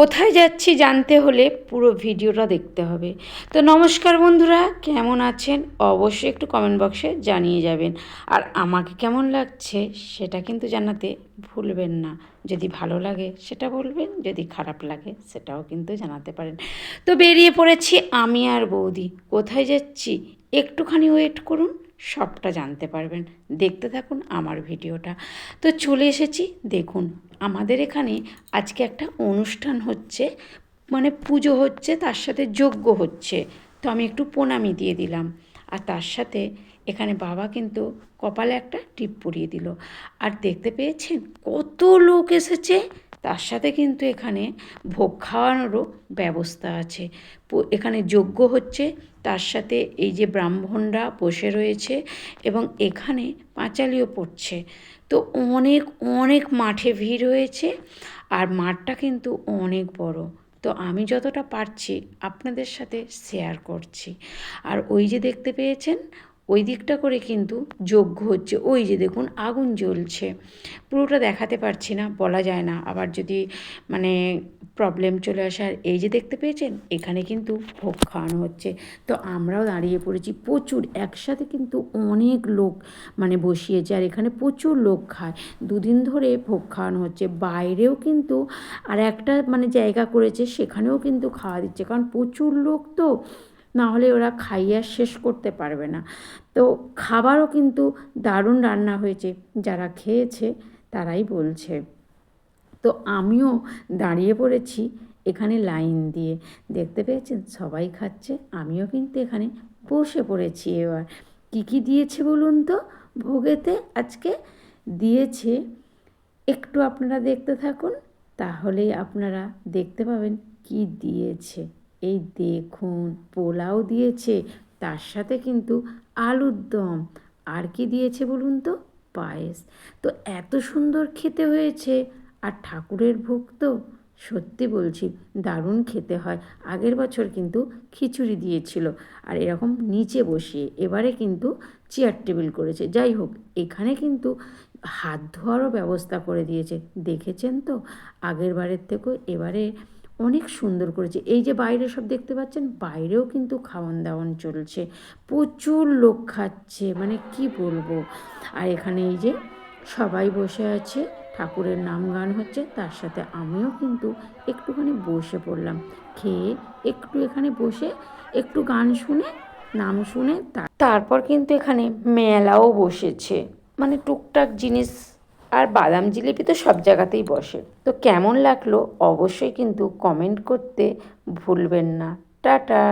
কোথায় যাচ্ছি জানতে হলে পুরো ভিডিওটা দেখতে হবে। তো নমস্কার বন্ধুরা, কেমন আছেন? অবশ্যই একটু কমেন্ট বক্সে জানিয়ে যাবেন। আর আমাকে কেমন লাগছে সেটা কিন্তু জানাতে ভুলবেন না। যদি ভালো লাগে সেটা বলবেন, যদি খারাপ লাগে সেটাও কিন্তু জানাতে পারেন। তো বেরিয়ে পড়েছি আমি আর বৌদি। কোথায় যাচ্ছি? একটুখানি ওয়েট করুন। সবটা জানতে পারবেন। দেখতে থাকুন আমার ভিডিওটা। তো চলে এসেছি, দেখুন, আমাদের এখানে আজকে একটা অনুষ্ঠান হচ্ছে মানে পুজো হচ্ছে, তার সাথে যজ্ঞ হচ্ছে। তো আমি একটু প্রণামি দিয়ে দিলাম। আর তার সাথে এখানে বাবা কিন্তু কপালে একটা টিপ পরিয়ে দিল। আর দেখতে পেয়েছেন কত লোক এসেছে? তার সাথে কিন্তু এখানে ভোগ খাওয়ানোরও ব্যবস্থা আছে। এখানে যজ্ঞ হচ্ছে, তার সাথে এই যে ব্রাহ্মণরা বসে রয়েছে এবং এখানে পাঁচালিও পড়ছে। তো অনেক অনেক মাঠে ভিড় হয়েছে আর মাঠটা কিন্তু অনেক বড়। তো আমি যতটা পারছি আপনাদের সাথে শেয়ার করছি। আর ওই যে দেখতে পেয়েছেন ওই দিকটা করে কিন্তু যজ্ঞ হচ্ছে ওই যে দেখুন, আগুন জ্বলছে। পুরোটা দেখাতে পারছি না, বলা যায় না। আবার যদি মানে প্রবলেম চলে আসে, আর এই যে দেখতে পেয়েছেন, এখানে কিন্তু ভোগ খাওয়ানো হচ্ছে। তো আমরাও দাঁড়িয়ে পড়েছি। প্রচুর, একসাথে কিন্তু অনেক লোক মানে বসিয়েছে, আর এখানে প্রচুর লোক খায়। দুদিন ধরে ভোগ খাওয়ানো হচ্ছে। বাইরেও কিন্তু আর একটা মানে জায়গা করেছে, সেখানেও কিন্তু খাওয়া দিচ্ছে। কারণ প্রচুর লোক তো না হলে ওরা খাইয়া শেষ করতে পারবে না। তো খাবারও কিন্তু দারুণ রান্না হয়েছে, যারা খেয়েছে তারাই বলছে। তো আমিও দাঁড়িয়ে পড়েছি এখানে লাইন দিয়ে। দেখতে পেয়েছেন? সবাই খাচ্ছে, আমিও কিন্তু এখানে বসে পড়েছি এবার। কী কী দিয়েছে বলুন তো? ভোগেতে আজকে দিয়েছে, একটু আপনারা দেখতে থাকুন, তাহলেই আপনারা দেখতে পাবেন কি দিয়েছে। এই দেখুন, পোলাও দিয়েছে, তার সাথে কিন্তু আলুর দম। আর কি দিয়েছে বলুন তো? পায়েস। তো এত সুন্দর খেতে হয়েছে। আর ঠাকুরের ভোগ তো সত্যি বলছি, দারুণ খেতে হয়। আগের বছর কিন্তু খিচুড়ি দিয়েছিল। আর এরকম নিচে বসিয়ে এবারে কিন্তু চেয়ার টেবিল করেছে। যাই হোক, এখানে কিন্তু হাত ধোয়ারও ব্যবস্থা করে দিয়েছে। দেখেছেন তো? আগের বারের থেকেও এবারে অনেক সুন্দর করেছে। এই যে বাইরে সব দেখতে পাচ্ছেন, বাইরেও কিন্তু খাওয়ান দাওয়ান চলছে। প্রচুর লোক খাচ্ছে মানে কি বলব? আর এখানে এই যে সবাই বসে আছে, ঠাকুরের নাম গান হচ্ছে, তার সাথে আমিও কিন্তু একটুখানি বসে পড়লাম। খেয়ে একটু এখানে বসে একটু গান শুনে, নাম শুনে তারপর কিন্তু এখানে মেলাও বসেছে। মানে টুকটাক জিনিস আর বাদাম জিলিপি তো সব জায়গাতেই বসে। তো কেমন লাগল অবশ্যই কিন্তু কমেন্ট করতে ভুলবেন না। টাটা!